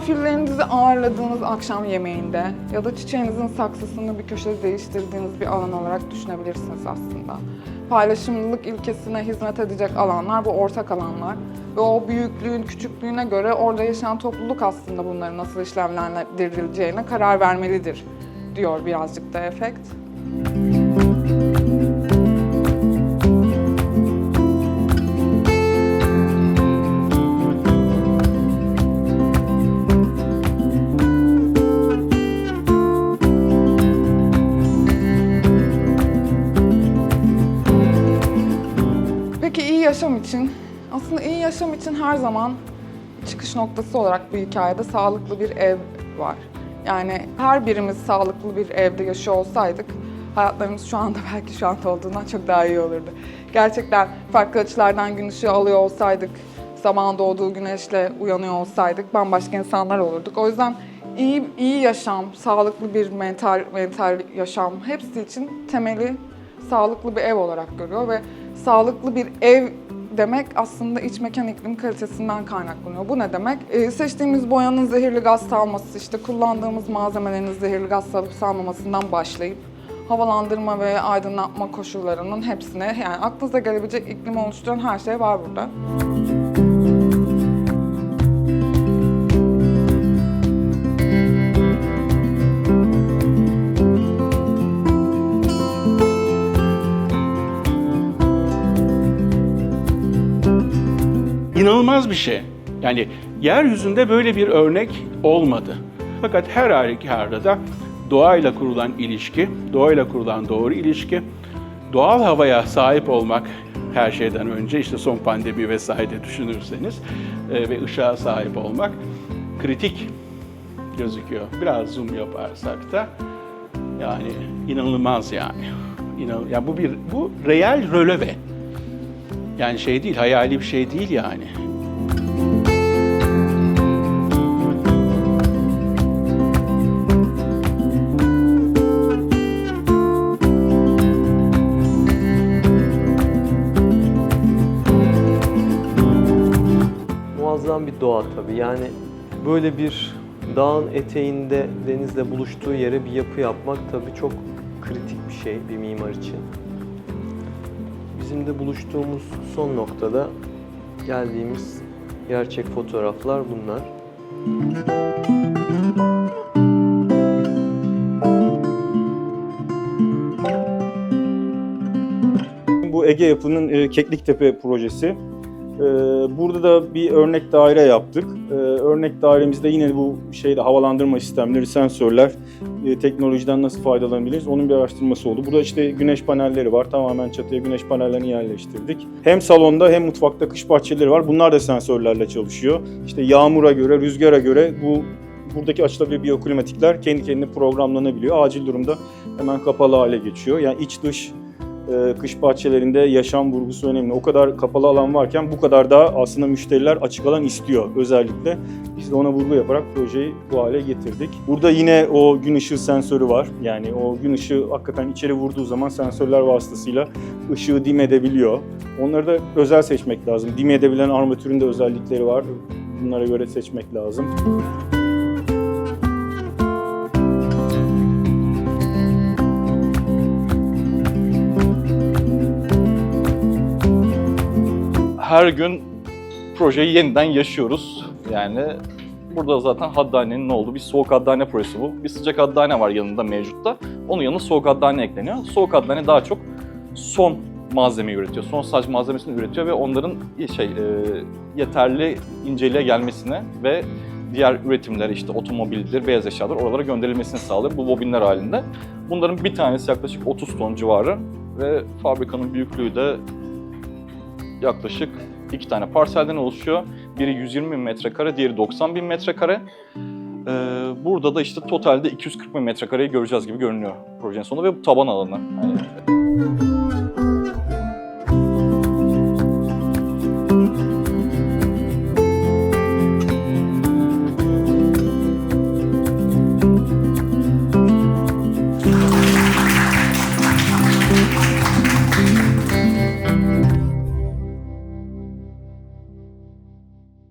Misafirlerinizi ağırladığınız akşam yemeğinde ya da çiçeğinizin saksısını bir köşede değiştirdiğiniz bir alan olarak düşünebilirsiniz aslında. Paylaşımlılık ilkesine hizmet edecek alanlar bu ortak alanlar. Ve o büyüklüğün, küçüklüğüne göre orada yaşayan topluluk aslında bunların nasıl işlemlendirileceğine karar vermelidir diyor birazcık da efekt. Peki iyi yaşam için? Aslında iyi yaşam için her zaman çıkış noktası olarak bu hikayede sağlıklı bir ev var. Yani her birimiz sağlıklı bir evde yaşıyor olsaydık hayatlarımız şu anda belki şu anda olduğundan çok daha iyi olurdu. Gerçekten farklı açılardan gün ışığı alıyor olsaydık, zaman doğduğu güneşle uyanıyor olsaydık bambaşka insanlar olurduk. O yüzden iyi iyi yaşam, sağlıklı bir mental mental yaşam hepsi için temeli sağlıklı bir ev olarak görüyor ve sağlıklı bir ev demek aslında iç mekan iklim kalitesinden kaynaklanıyor. Bu ne demek? Ee, seçtiğimiz boyanın zehirli gaz salması, işte kullandığımız malzemelerin zehirli gaz salıp salmamasından başlayıp havalandırma ve aydınlatma koşullarının hepsine yani aklınıza gelebilecek iklim oluşturan her şey var burada. İnanılmaz bir şey. Yani yeryüzünde böyle bir örnek olmadı. Fakat her halükarda da doğayla kurulan ilişki, doğayla kurulan doğru ilişki, doğal havaya sahip olmak her şeyden önce işte son pandemi vesaire düşünürseniz e, ve ışığa sahip olmak kritik gözüküyor. Biraz zoom yaparsak da yani inanılmaz yani. İnan, ya bu bir bu real röleve. Yani şey değil, hayali bir şey değil yani. Muazzam bir doğa tabii. Yani böyle bir dağın eteğinde denizle buluştuğu yere bir yapı yapmak tabii çok kritik bir şey bir mimar için. Bizim buluştuğumuz son noktada geldiğimiz gerçek fotoğraflar bunlar. Bu Ege Yapı'nın e, Kekliktepe projesi. E, burada da bir örnek daire yaptık. E, örnek dairemizde yine bu şeyde havalandırma sistemleri, sensörler, e, teknolojiden nasıl faydalanabiliriz onun bir araştırması oldu. Burada işte güneş panelleri var. Tamamen çatıya güneş panellerini yerleştirdik. Hem salonda hem mutfakta kış bahçeleri var. Bunlar da sensörlerle çalışıyor. İşte yağmura göre, rüzgara göre bu buradaki açılabilir biyoklimatikler kendi kendine programlanabiliyor. Acil durumda hemen kapalı hale geçiyor. Yani iç dış e, kış bahçelerinde yaşam vurgusu önemli. O kadar kapalı alan varken bu kadar da aslında müşteriler açık alan istiyor özellikle. Biz de ona vurgu yaparak projeyi bu hale getirdik. Burada yine o gün ışığı sensörü var. Yani o gün ışığı hakikaten içeri vurduğu zaman sensörler vasıtasıyla ışığı dim edebiliyor. Onları da özel seçmek lazım. Dim edebilen armatürün de özellikleri var. Bunlara göre seçmek lazım. Her gün projeyi yeniden yaşıyoruz. Yani burada zaten haddanenin ne olduğu bir soğuk haddane projesi bu. Bir sıcak haddane var yanında mevcutta. Onun yanına soğuk haddane ekleniyor. Soğuk haddane daha çok son malzeme üretiyor. Son saç malzemesini üretiyor ve onların şey e, yeterli inceliğe gelmesine ve diğer üretimler işte otomobildir, beyaz eşyalar oralara gönderilmesini sağlıyor bu bobinler halinde. Bunların bir tanesi yaklaşık 30 ton civarı ve fabrikanın büyüklüğü de yaklaşık iki tane parselden oluşuyor. Biri 120 bin metrekare, diğeri 90 bin metrekare. Ee, burada da işte totalde 240 bin metrekareyi göreceğiz gibi görünüyor projenin sonunda ve bu taban alanı. Yani